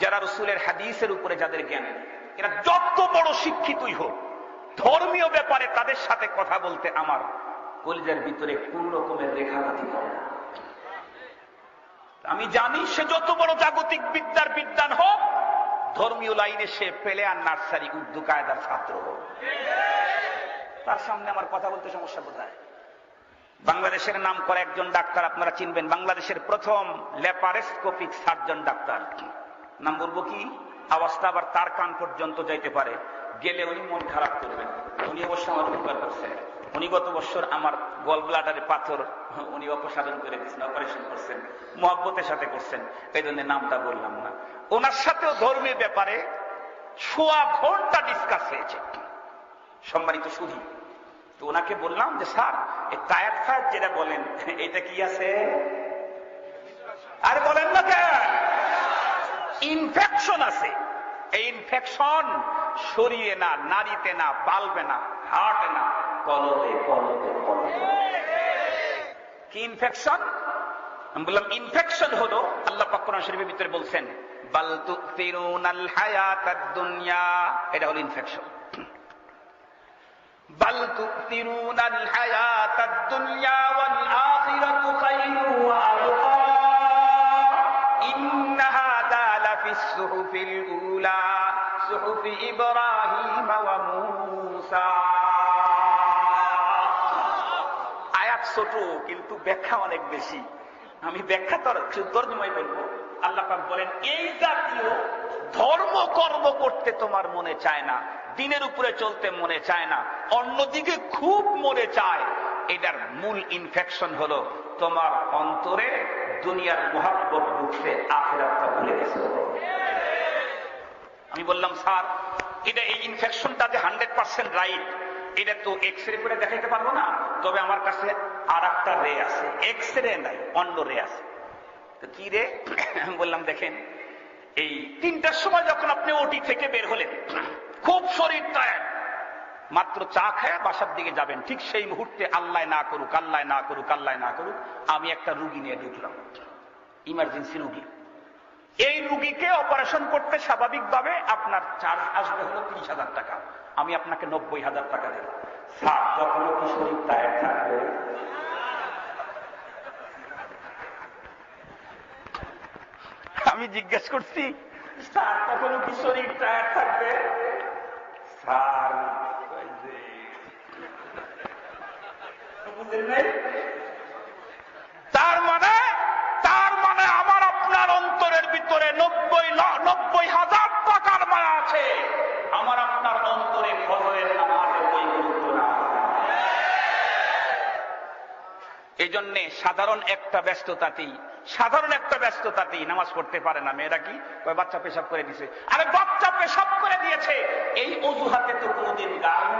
যারা রসুলের হাদিসের উপরে যাদের জ্ঞান এরা যত বড় শিক্ষিতই হোক, ধর্মীয় ব্যাপারে তাদের সাথে কথা বলতে আমার কলিজার ভিতরে কোন রকমের রেখাঘাতি করে আমি জানি সে যত বড় জাগতিক বিদ্যার বিদ্যান হোক, ধর্মীয় লাইনে সে পেলে আর নার্সারি, উর্দু কায়দার ছাত্র হোক। তার সামনে আমার কথা বলতে সমস্যা কোথায়? বাংলাদেশের নাম করা একজন ডাক্তার আপনারা চিনবেন। বাংলাদেশের প্রথম ল্যাপারেস্কোপিক সার্জন ডাক্তার। নাম বলব কি? আওয়াজটা আবার তার কান পর্যন্ত যাইতে পারে। গেলে উনি মন খারাপ করবেন। উনি অবশ্য আমার উপকার করছেন উনি গত বছর আমার গল ব্লাডারে পাথর উনি অপসারণ করে দিচ্ছেন অপারেশন করছেন, মহব্বতের সাথে করছেন। এই জন্য নামটা বললাম না। ওনার সাথেও ধর্মের ব্যাপারে সোয়া ঘণ্টা ডিসকাস হয়েছে। সম্মানিত সুধী, তো ওনাকে বললাম যে, স্যার, এই টায়ার ফায়ার যেটা বলেন, এটা কি আছে আরে বলেন না কেন ইনফেকশন আছে এই ইনফেকশন সরিয়ে না নারীতে না বালবে না হার্টে না কলবে কলবে কলবে কি ইনফেকশন আমি বললাম ইনফেকশন হলো আল্লাহ পাক কোরআন শরীফের ভিতরে বলছেন বাল তুতিরুনাল হায়াতাদ দুনিয়া এটা হলো ইনফেকশন بل تؤثرون الحياة الدنيا والآخرة خير وأبقى إن هذا لفي الصحف الأولى صحف إبراهيم وموسى আয়াত ছোট কিন্তু ব্যাখ্যা অনেক বেশি আমি ব্যাখ্যা তর তর্জমাই বলবো আল্লাহ পাক বলেন এই জাতীয় ধর্ম কর্ম করতে তোমার মনে চায় না দিনের উপরে চলতে মনে চায় না অন্যদিকে খুব মনে চায় এটার মূল ইনফেকশন হলো তোমার অন্তরে দুনিয়ার মহাব্বত ঢুকছে আখেরাতটা ভুলে গেছে। আমি বললাম, স্যার, এটা এই ইনফেকশনটা যে হান্ড্রেড পার্সেন্ট রাইট এটা তো এক্স রে করে দেখাইতে পারব না। তবে আমার কাছে আর একটা রে আছে। এক্স রে নাই, অন্য রে আছে। তো কি রে? বললাম, দেখেন, এই তিনটার সময় যখন আপনি ওটি থেকে বের হলেন, খুব শরীর টায়ার্ড মাত্র চা খায় বাসার দিকে যাবেন। ঠিক সেই মুহূর্তে আল্লাহ না করুক, আল্লাহ না করুক, আল্লাহ না করুক, আমি একটা রুগী নিয়ে ঢুকলাম। ইমার্জেন্সি রুগী। এই রুগীকে অপারেশন করতে স্বাভাবিকভাবে আপনার চার্জ আসবে হলো তিরিশ হাজার টাকা। আমি আপনাকে নব্বই হাজার টাকা দেব স্যার, তখনও কি শরীর টায়ার্ড থাকবে? আমি জিজ্ঞেস করছি, স্যার, তখনও কি শরীর টায়ার্ড থাকবে স্যার ওই যে, বুঝলেন নাই? তার মানে তার মানে আমার আপনার অন্তরের ভিতরে নব্বই নব্বই হাজার টাকার মায়া আছে। আমার আপনার অন্তরে ফজরের এই জন্যে সাধারণ একটা ব্যস্ততাতেই, সাধারণ একটা ব্যস্ততাতেই নামাজ পড়তে পারে না মেয়েরা কি? বাচ্চা পেশাব করে দিছে। আরে বাচ্চা পেশাব করে দিয়েছে। এই অজুহাতে তো কোনোদিন গান